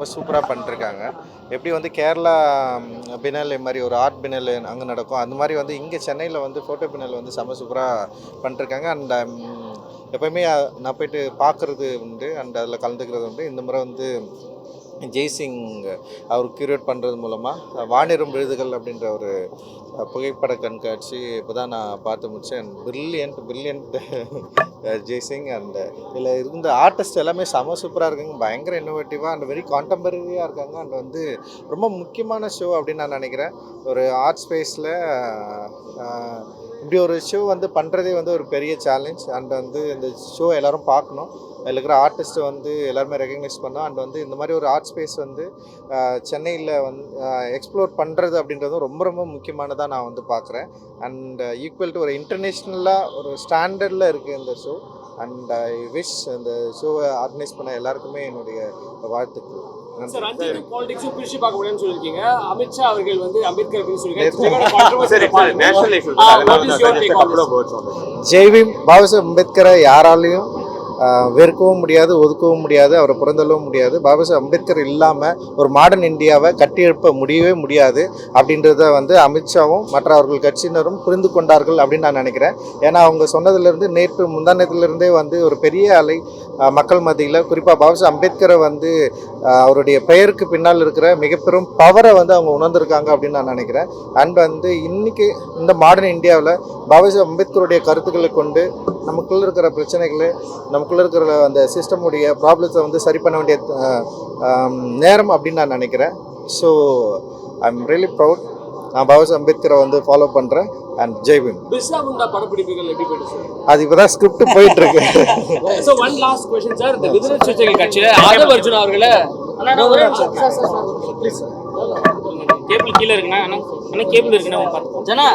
ரொம்ப சூப்பராக பண்ணிருக்காங்க. எப்படி வந்து கேரளா பினல் மாதிரி ஒரு ஆர்ட் பினல் அங்கே நடக்கும். அந்த மாதிரி வந்து இங்கே சென்னையில் வந்து ஃபோட்டோ பினல் வந்து செம்ம சூப்பராக பண்ணிருக்காங்க. அண்ட் எப்போயுமே நான் போயிட்டு பார்க்குறது உண்டு. அண்ட் அதில் கலந்துக்கிறது உண்டு. இந்த முறை வந்து ஜெய்சிங் அவர் கியூரேட் பண்ணுறது மூலமாக வானிரும் விருதுகள் அப்படின்ற ஒரு புகைப்பட கண்காட்சி இப்போ தான் நான் பார்த்து முடித்தேன் பிரில்லியன்ட் பிரில்லியன்ட் ஜெய்சிங் அண்ட் இதில் இருந்த ஆர்டிஸ்ட் எல்லாமே செம சூப்பராக இருக்காங்க. பயங்கர இன்னோவேட்டிவாக அண்ட் வெரி கான்டெம்பரரியாக இருக்காங்க. அண்ட் வந்து ரொம்ப முக்கியமான ஷோ அப்படின்னு நான் நினைக்கிறேன். ஒரு ஆர்ட் ஸ்பேஸில் இப்படி ஒரு ஷோ வந்து பண்ணுறதே வந்து ஒரு பெரிய சேலஞ்ச் அண்ட் வந்து இந்த ஷோ எல்லோரும் பார்க்கணும். அதில் இருக்கிற ஆர்டிஸ்ட்டை வந்து எல்லாருமே ரெகக்னைஸ் பண்ணோம். அண்ட் வந்து இந்த மாதிரி ஒரு ஆர்ட் ஸ்பேஸ் வந்து சென்னையில் வந்து எக்ஸ்ப்ளோர் பண்ணுறது அப்படின்றதும் ரொம்ப ரொம்ப முக்கியமானதாக நான் வந்து பார்க்குறேன் அண்ட் ஈக்குவல் டு ஒரு இன்டர்நேஷ்னலாக ஒரு ஸ்டாண்டர்டில் இருக்குது இந்த ஷோ அண்ட் ஐ விஷ் இந்த ஷோவை ஆர்கனைஸ் பண்ண எல்லாருக்குமே என்னுடைய வாழ்த்துக்கள். அமித்ஷா அவர்கள் வந்து அம்பேத்கர் பாபாசாஹ் அம்பேத்கரை யாராலையும் வெறுக்கவும் முடியாது ஒதுக்கவும் முடியாது அவரை புறந்தள்ளவும் முடியாது. பாபாசாஹ் அம்பேத்கர் இல்லாமல் ஒரு மாடர்ன் இந்தியாவை கட்டியெழுப்ப முடியவே முடியாது அப்படின்றத வந்து அமித்ஷாவும் மற்ற அவர்கள் கட்சியினரும் புரிந்து கொண்டார்கள் அப்படின்னு நான் நினைக்கிறேன். ஏன்னா அவங்க சொன்னதுலேருந்து நேற்று முந்தானத்திலிருந்தே வந்து ஒரு பெரிய அலை மக்கள் மத்தியில் குறிப்பாக பாபாசாஹ் அம்பேத்கரை வந்து அவருடைய பெயருக்கு பின்னால் இருக்கிற மிகப்பெரும் பவரை வந்து அவங்க உணர்ந்திருக்காங்க அப்படின்னு நான் நினைக்கிறேன். அண்ட் வந்து இன்றைக்கி இந்த மாடர்ன் இந்தியாவில் பாபாசாஹ் அம்பேத்கருடைய கருத்துக்களை கொண்டு நமக்குள்ளே இருக்கிற பிரச்சனைகளை நமக்குள்ளே இருக்கிற அந்த சிஸ்டமுடைய ப்ராப்ளத்தை வந்து சரி பண்ண வேண்டிய நேரம் அப்படின்னு நான் நினைக்கிறேன். So I am really proud நான் பாபாசாஹ் அம்பேத்கரை வந்து ஃபாலோ பண்ணுறேன் அண்ட் ஜெய்பீம் பிர்சா முண்டா படப்பிடிப்புகள் எப்படி போயிட்டு சார் அது இப்போ தான் ஸ்கிரிப்ட் போயிட்டு இருக்கு. So one last question sir இந்த விடுதலை சிறுத்தைகள் கட்சியில ஆதவ் அர்ஜுன் அவர்களை கேபிள் கீழே இருக்குண்ணா. அண்ணா அண்ணா கேபிள் இருக்குண்ணா ஜனா